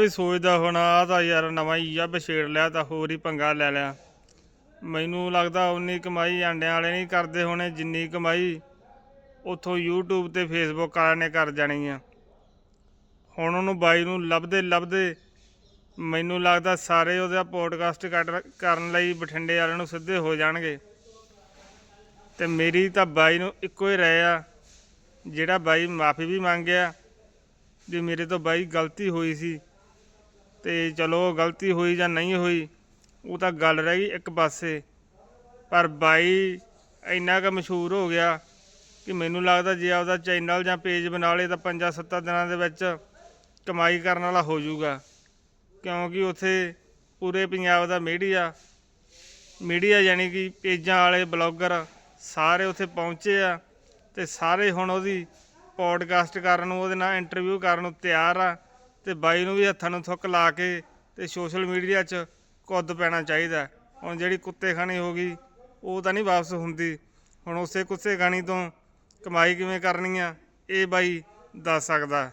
ਵੀ ਸੋਚਦਾ ਹੁਣ ਆ ਤਾਂ ਯਾਰ ਨਵਾਂ ਹੀ ਆ ਛੇੜ ਲਿਆ ਤਾਂ ਹੋਰ ਹੀ ਪੰਗਾ ਲੈ ਲਿਆ। ਮੈਨੂੰ ਲੱਗਦਾ ਉਨੀ ਕਮਾਈ ਆਂਡਿਆਂ ਵਾਲੇ ਨਹੀਂ ਕਰਦੇ ਹੋਣੇ, ਜਿੰਨੀ ਕਮਾਈ ਉਥੋਂ YouTube ਤੇ Facebook ਵਾਲਿਆਂ ਨੇ ਕਰ ਜਾਣੀ ਆ। ਹੁਣ ਉਹਨੂੰ ਬਾਈ ਨੂੰ ਲੱਭਦੇ ਲੱਭਦੇ ਮੈਨੂੰ ਲੱਗਦਾ ਸਾਰੇ ਉਹਦਾ ਪੋਡਕਾਸਟ ਕਰਨ ਲਈ ਬਠਿੰਡੇ ਵਾਲਿਆਂ ਨੂੰ ਸਿੱਧੇ ਹੋ ਜਾਣਗੇ। ਤੇ ਮੇਰੀ ਤਾਂ ਬਾਈ ਨੂੰ ਇੱਕੋ ਹੀ ਰਹਿ ਆ, ਜਿਹੜਾ ਬਾਈ ਮਾਫੀ ਵੀ ਮੰਗਿਆ, ਵੀ ਮੇਰੇ ਤੋਂ ਬਾਈ ਗਲਤੀ ਹੋਈ ਸੀ। ਤੇ ਚਲੋ ਗਲਤੀ ਹੋਈ ਜਾਂ ਨਹੀਂ ਹੋਈ, ਉਹ ਤਾਂ ਗੱਲ ਰਹਿ ਗਈ ਇੱਕ ਪਾਸੇ। ਪਰ ਬਾਈ ਇੰਨਾ ਕੁ ਮਸ਼ਹੂਰ ਹੋ ਗਿਆ ਕਿ ਮੈਨੂੰ ਲੱਗਦਾ ਜੇ ਆਪਦਾ ਚੈਨਲ ਜਾਂ ਪੇਜ ਬਣਾ ਲੇ ਤਾਂ 5-7 ਦਿਨਾਂ ਦੇ ਵਿੱਚ ਕਮਾਈ ਕਰਨ ਵਾਲਾ ਹੋ ਜਾਊਗਾ। ਕਿਉਂਕਿ ਉੱਥੇ ਪੂਰੇ ਪੰਜਾਬ ਦਾ ਮੀਡੀਆ ਮੀਡੀਆ ਯਾਨੀ ਕਿ ਪੇਜਾਂ ਵਾਲੇ ਬਲੌਗਰ ਸਾਰੇ ਉੱਥੇ ਪਹੁੰਚੇ ਆ ਤੇ ਸਾਰੇ ਹੁਣ ਉਹਦੀ ਪੋਡਕਾਸਟ ਕਰਨ ਨੂੰ, ਉਹਦੇ ਨਾਲ ਇੰਟਰਵਿਊ ਕਰਨ ਨੂੰ ਤਿਆਰ ਆ। ਤੇ ਬਾਈ ਨੂੰ ਵੀ ਹੱਥਾਂ ਨੂੰ ਥੁੱਕ ਲਾ ਕੇ ਤੇ ਸੋਸ਼ਲ ਮੀਡੀਆ 'ਚ ਕੁੱਦ ਪੈਣਾ ਚਾਹੀਦਾ ਹੁਣ ਜਿਹੜੀ ਕੁੱਤੇ ਖਾਣੀ ਹੋ ਗਈ, ਉਹ ਤਾਂ ਨਹੀਂ ਵਾਪਸ ਹੁੰਦੀ। ਹੁਣ ਉਸੇ ਕੁੱਤੇ ਖਾਣੀ ਤੋਂ ਕਮਾਈ ਕਿਵੇਂ ਕਰਨੀ ਆ, ਇਹ ਬਾਈ ਦੱਸ ਸਕਦਾ